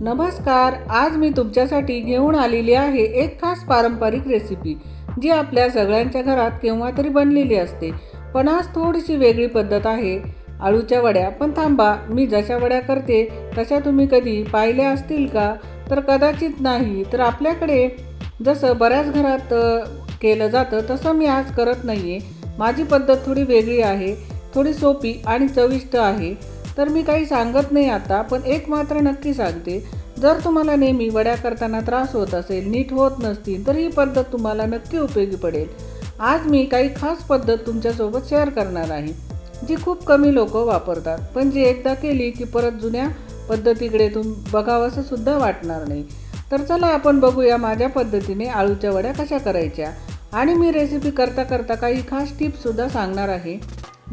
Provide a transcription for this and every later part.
नमस्कार आज मी तुमच्यासाठी घेऊन आलेली आहे एक खास पारंपरिक रेसिपी जी आपल्या सगळ्यांच्या घरात केव्हा तरी बनलेली असते. पण आज थोडीशी वेगळी पद्धत आहे. आळूच्या वड्या पण थांबा मी जशा वड्या करते तशा तुम्ही कधी पाहिल्या असतील का? तर कदाचित नाही तर आपल्याकडे जसं बऱ्याच घरात केलं जातं तसं मी आज करत नाही आहे माझी पद्धत थोडी वेगळी आहे थोडी सोपी आणि चविष्ट आहे. तर मी काही सांगत नाही आता पण एक मात्र नक्की सांगते. जर तुम्हाला नेहमी वड्या करताना त्रास होत असेल नीट होत नसतील तर ही पद्धत तुम्हाला नक्की उपयोगी पडेल. आज मी काही खास पद्धत तुमच्यासोबत शेअर करणार आहे जी खूप कमी लोक वापरतात पण जी एकदा केली की परत जुन्या पद्धतीकडे तुम बघावंसं सुद्धा वाटणार नाही. तर चला आपण बघूया माझ्या पद्धतीने आळूच्या वड्या कशा करायच्या. आणि मी रेसिपी करता करता काही खास टिप्ससुद्धा सांगणार आहे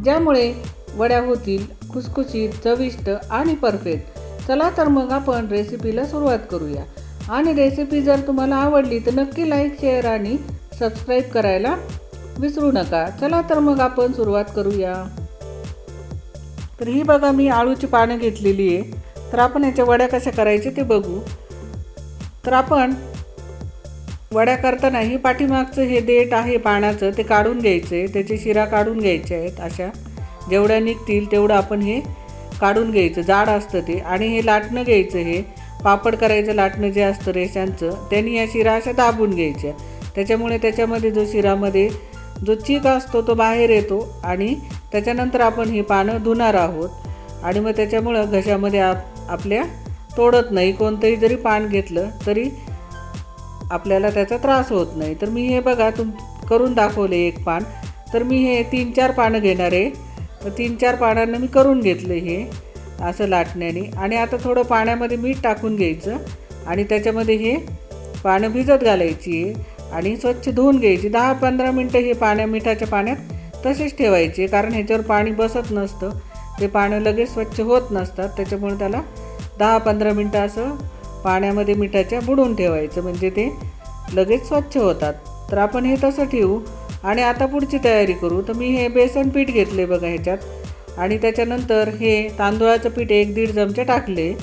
ज्यामुळे वड्या होतील खुसखुशीत चविष्ट आणि परफेक्ट चला तर मग आपण रेसिपीला सुरुवात करूया. आणि रेसिपी जर तुम्हाला आवडली तर नक्की लाईक शेअर आणि सबस्क्राईब करायला विसरू नका. चला तर मग आपण सुरुवात करूया. तर ही बघा मी आळूची पानं घेतलेली आहे. तर आपण याच्या वड्या कशा करायच्या ते बघू. तर आपण वड्या करताना ही पाठीमागचं हे देठ आहे पाण्याचं ते काढून घ्यायचं आहे त्याची शिरा काढून घ्यायच्या आहेत अशा. जेवढ्या निघतील तेवढं आपण हे काढून घ्यायचं. जाड असतं ते. आणि हे लाटणं घ्यायचं हे. पापड करायचं लाटणं जे असतं रेशांचं त्यांनी या शिरा अशा दाबून घ्यायच्या. त्याच्यामुळे त्याच्यामध्ये जो शिरामध्ये जो चीक असतो तो बाहेर येतो आणि त्याच्यानंतर आपण ही पानं धुणार आहोत. आणि मग त्याच्यामुळं घशामध्ये आप आपल्या तोडत नाही. कोणतंही जरी पान घेतलं तरी आपल्याला त्याचा त्रास होत नाही. तर मी हे बघा तुम करून दाखवले एक पान. तर मी हे तीन चार पानं घेणार आहे. तर तीन चार पानांना मी करून घेतलं हे असं लाटण्याने. आणि आता थोडं पाण्यामध्ये मीठ टाकून घ्यायचं आणि त्याच्यामध्ये हे पानं भिजत घालायची आणि स्वच्छ धुवून घ्यायची. दहा पंधरा मिनटं हे पाण्या मिठाच्या पाण्यात तसेच ठेवायचे कारण ह्याच्यावर पाणी बसत नसतं. ते पानं लगेच स्वच्छ होत नसतात त्याच्यामुळे त्याला दहा पंधरा मिनटं असं पाण्यामध्ये मिठाच्या बुडवून ठेवायचं. म्हणजे ते लगेच स्वच्छ होतात. तर आपण हे तसं ठेवू. आणि आता पुढची तयारी करू. तर मी हे बेसन पीठ घेतले बघा ह्याच्यात. आणि त्याच्यानंतर हे तांदूळाचं पीठ एक दीड चमचे टाकले.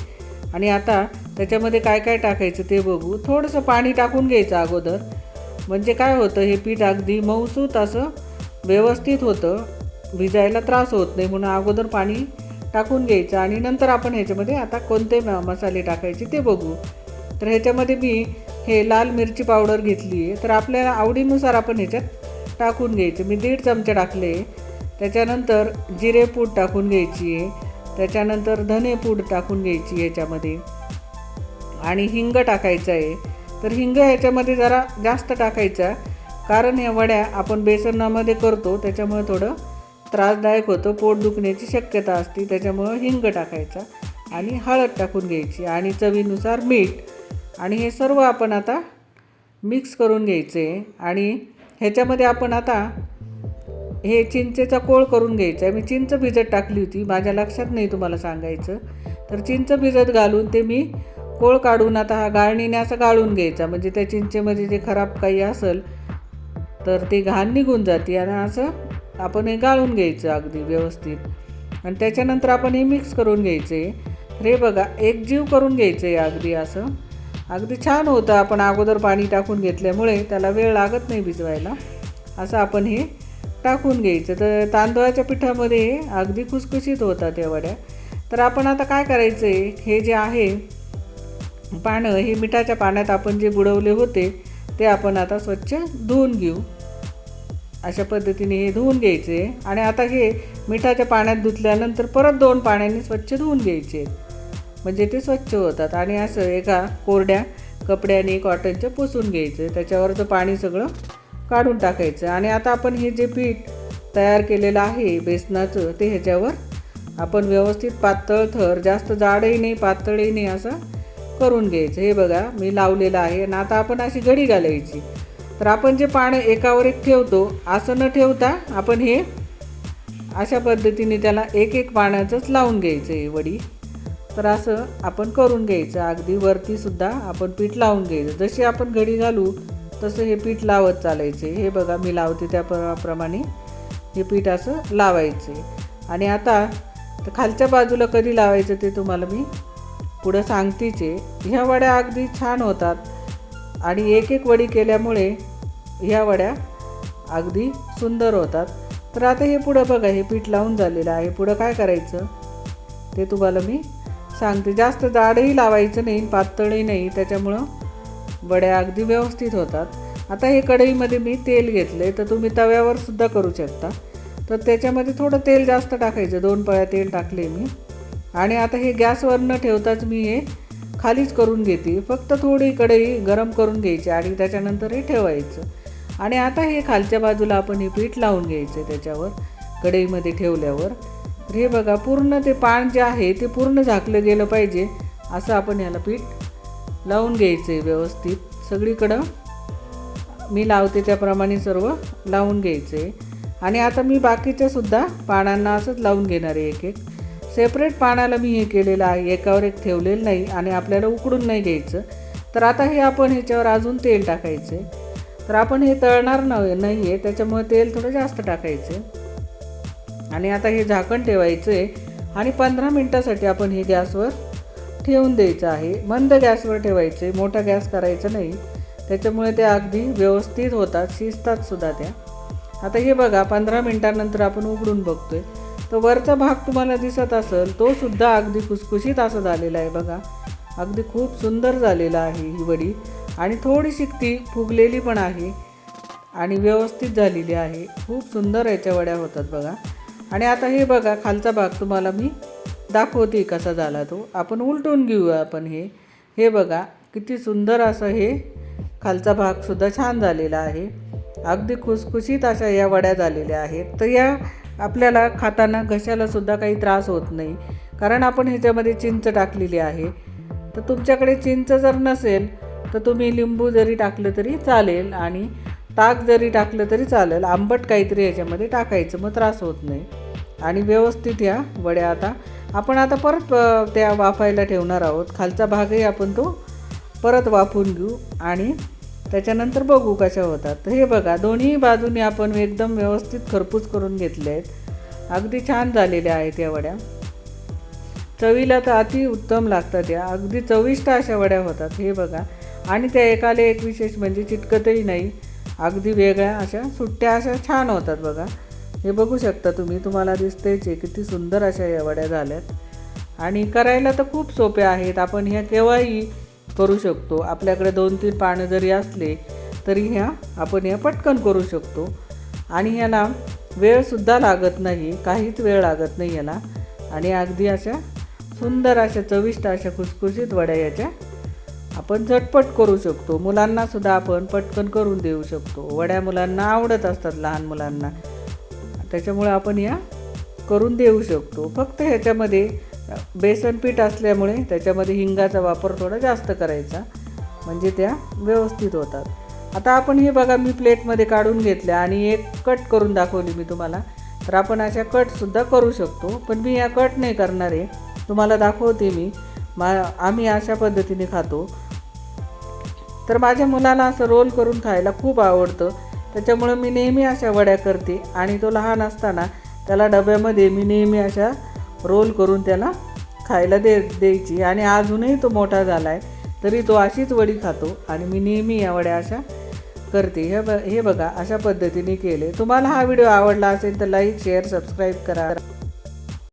आणि आता त्याच्यामध्ये काय काय टाकायचं ते बघू. थोडंसं पाणी टाकून घ्यायचं अगोदर. म्हणजे काय होतं हे पीठ अगदी मऊसूत असं व्यवस्थित होतं. भिजायला त्रास होत नाही म्हणून अगोदर पाणी टाकून घ्यायचं. आणि नंतर आपण ह्याच्यामध्ये आता कोणते म- मसाले टाकायचे ते बघू. तर ह्याच्यामध्ये मी हे लाल मिरची पावडर घेतली आहे तर आपल्याला आवडीनुसार आपण ह्याच्यात टाकून घ्यायचं. मी दीड चमचे टाकले. त्याच्यानंतर जिरेपूड टाकून घ्यायची. आहे त्याच्यानंतर धने पूड टाकून घ्यायची ह्याच्यामध्ये आणि हिंग टाकायचं आहे. तर हिंग ह्याच्यामध्ये जरा जास्त टाकायचा. कारण ह्या वड्या आपण बेसनामध्ये करतो त्याच्यामुळे थोडं त्रासदायक होतं. पोट दुखण्याची शक्यता असते त्याच्यामुळं हिंग टाकायचा आणि हळद टाकून घ्यायची आणि चवीनुसार मीठ. आणि हे सर्व आपण आता मिक्स करून घ्यायचे. आणि ह्याच्यामध्ये आपण आता हे चिंचेचा कोळ करून घ्यायचा आहे. मी चिंच भिजत टाकली होती. माझ्या लक्षात नाही तुम्हाला सांगायचं. तर चिंच भिजत घालून ते मी कोळ काढून आता हा गाळणीने असं गाळून घ्यायचा. म्हणजे त्या चिंचेमध्ये जे खराब काही असेल तर ते घाण निघून जाते आणि असं आपण हे गाळून घ्यायचं अगदी व्यवस्थित. आणि त्याच्यानंतर आपण हे मिक्स करून घ्यायचे. आहे हे बघा एक जीव करून घ्यायचं आहे अगदी असं. अगदी छान होतं. आपण अगोदर पाणी टाकून घेतल्यामुळे त्याला वेळ लागत नाही भिजवायला. असं आपण हे टाकून घ्यायचं. तर तांदळाच्या पिठामध्ये हे अगदी खुसखुशीत होतात या वड्या. तर आपण आता काय करायचं आहे हे जे आहे पानं हे मिठाच्या पाण्यात आपण जे बुडवले होते ते आपण आता स्वच्छ धुवून घेऊ. अशा पद्धतीने हे धुवून घ्यायचे. आणि आता हे मिठाच्या पाण्यात धुतल्यानंतर परत दोन पाण्याने स्वच्छ धुवून घ्यायचे. म्हणजे ते स्वच्छ होतात. आणि असं एका कोरड्या कपड्याने कॉटनच्या पुसून घ्यायचं. त्याच्यावरचं पाणी सगळं काढून टाकायचं. आणि आता आपण हे जे पीठ तयार केलेलं आहे बेसनाचं ते ह्याच्यावर आपण व्यवस्थित पातळ थर जास्त जाडही नाही पातळही नाही असं करून घ्यायचं. हे बघा मी लावलेलं आहे. आणि आता आपण अशी घडी घालायची. तर आपण जे पानं एकावर एक ठेवतो असं न ठेवता आपण हे अशा पद्धतीने त्याला एक एक पाण्याचंच लावून घ्यायचं आहे वडी. तर असं आपण करून घ्यायचं. अगदी वरतीसुद्धा आपण पीठ लावून घ्यायचं. जशी आपण घडी घालू तसं हे पीठ लावत चालायचे. हे बघा मी लावते त्याप्रमाणे हे पीठ असं लावायचे. आणि आता तर खालच्या बाजूला कधी लावायचं ते तुम्हाला मी पुढं सांगतेचे. ह्या वड्या अगदी छान होतात. आणि एक एक वडी केल्यामुळे ह्या वड्या अगदी सुंदर होतात. तर आता हे पुढं बघा हे पीठ लावून झालेलं आहे. पुढं काय करायचं? ते तुम्हाला मी सांगते. जास्त जाडही लावायचं नाही पातळही नाही. त्याच्यामुळं वड्या अगदी व्यवस्थित होतात. आता हे कढईमध्ये मी तेल घेतलं आहे तर तुम्ही तव्यावर सुद्धा करू शकता. तर त्याच्यामध्ये थोडं तेल जास्त टाकायचं. दोन पळ्या तेल टाकले मी. आणि आता हे गॅसवर न ठेवताच मी हे खालीच करून घेते. फक्त थोडी कढई गरम करून घ्यायची आणि त्याच्यानंतर हे ठेवायचं. आणि आता हे खालच्या बाजूला आपण हे पीठ लावून घ्यायचं त्याच्यावर कढईमध्ये ठेवल्यावर. तर हे बघा पूर्ण ते पान जे आहे ते पूर्ण झाकलं गेलं पाहिजे. असं आपण याला पीठ लावून घ्यायचं आहे व्यवस्थित. सगळीकडं मी लावते त्याप्रमाणे सर्व लावून घ्यायचं आहे आणि आता मी बाकीच्या सुद्धा पानांना असंच लावून घेणार आहे एक एक. सेपरेट पानाला मी हे केलेलं आहे. एकावर एक ठेवलेलं नाही आणि आपल्याला उकडून नाही घ्यायचं. तर आता हे आपण ह्याच्यावर अजून तेल टाकायचं आहे तर आपण हे तळणार नाही आहे त्याच्यामुळे तेल थोडं जास्त टाकायचं आहे आणि आता हे झाकण ठेवायचं आहे. आणि पंधरा मिनटासाठी आपण हे गॅसवर ठेवून द्यायचं आहे. मंद गॅसवर ठेवायचं आहे. मोठा गॅस करायचा नाही. त्याच्यामुळे ते अगदी व्यवस्थित होतात. शिजतात सुद्धा त्या. आता हे बघा पंधरा मिनटानंतर आपण उघडून बघतो आहे तर वरचा भाग तुम्हाला दिसत असेल तो सुद्धा अगदी खुसखुशीत असं झालेला आहे बघा. अगदी खूप सुंदर झालेला आहे ही वडी. आणि थोडीशी ती फुगलेली पण आहे. आणि व्यवस्थित झालेली आहे. खूप सुंदर याच्या वड्या होतात बघा. आणि आता हे बघा खालचा भाग तुम्हाला मी दाखवते कसा झाला तो. आपण उलटून घेऊया आपण हे. हे बघा किती सुंदर असं हे खालचा भागसुद्धा छान झालेला आहे. अगदी खुसखुशीत अशा या वड्या झालेल्या आहेत. तर या आपल्याला खाताना घशालासुद्धा काही त्रास होत नाही. कारण आपण ह्याच्यामध्ये चिंच टाकलेली आहे. तर तुमच्याकडे चिंच जर नसेल तर तुम्ही लिंबू जरी टाकलं तरी चालेल आणि ताक जरी टाकलं तरी चालेल. आंबट काहीतरी ह्याच्यामध्ये टाकायचं मग त्रास होत नाही. आणि व्यवस्थित या वड्या आता. आपण आता परत त्या वाफायला ठेवणार आहोत. खालचा भागही आपण तो परत वाफून घेऊ आणि त्याच्यानंतर बघू कशा होतात. तर हे बघा दोन्ही बाजूनी आपण एकदम व्यवस्थित खरपूस करून घेतले आहेत. अगदी छान झालेल्या आहेत या वड्या. चवीला तर अति उत्तम लागतात या. अगदी चविष्ट अशा वड्या होतात हे बघा. आणि त्या एकाला एक विशेष म्हणजे चिटकतही नाही. अगदी वेगळ्या अशा सुट्ट्या अशा छान होतात बघा. हे बघू शकता तुम्ही तुम्हाला दिसतेच आहे किती सुंदर अशा या वड्या झाल्यात. आणि करायला तर खूप सोप्या आहेत आपण ह्या केव्हाही करू शकतो. आपल्याकडे दोन तीन पानं जरी असले तरी ह्या आपण ह्या पटकन करू शकतो. आणि ह्याला वेळसुद्धा लागत नाही काहीच वेळ लागत नाही याला आणि अगदी अशा सुंदर अशा चविष्ट अशा खुसखुशीत वड्या याच्या आपण झटपट करू शकतो. मुलांनासुद्धा आपण पटकन करून देऊ शकतो. वड्या मुलांना आवडत असतात लहान मुलांना. त्याच्यामुळे आपण या करून देऊ शकतो. फक्त ह्याच्यामध्ये बेसन पीठ असल्यामुळे त्याच्यामध्ये हिंगाचा वापर थोडा जास्त करायचा. म्हणजे त्या व्यवस्थित होतात. आता आपण हे बघा मी प्लेटमध्ये काढून घेतल्या आणि एक कट करून दाखवली मी तुम्हाला. तर आपण अशा कटसुद्धा करू शकतो. पण मी या कट नाही करणार आहे. तुम्हाला दाखवते मी. मा आम्ही अशा पद्धतीने खातो. तर माझ्या मुलाला असं रोल करून खायला खूप आवडतं. त्याच्यामुळं मी नेहमी अशा वड्या करते. आणि तो लहान असताना त्याला डब्यामध्ये मी नेहमी अशा रोल करून त्याला खायला दे द्यायची. आणि अजूनही तो मोठा झाला आहे तरी तो अशीच वडी खातो. आणि मी नेहमी या वड्या अशा करते. हे ब हे बघा अशा पद्धतीने केले. तुम्हाला हा व्हिडिओ आवडला असेल तर लाईक शेअर सबस्क्राईब करा.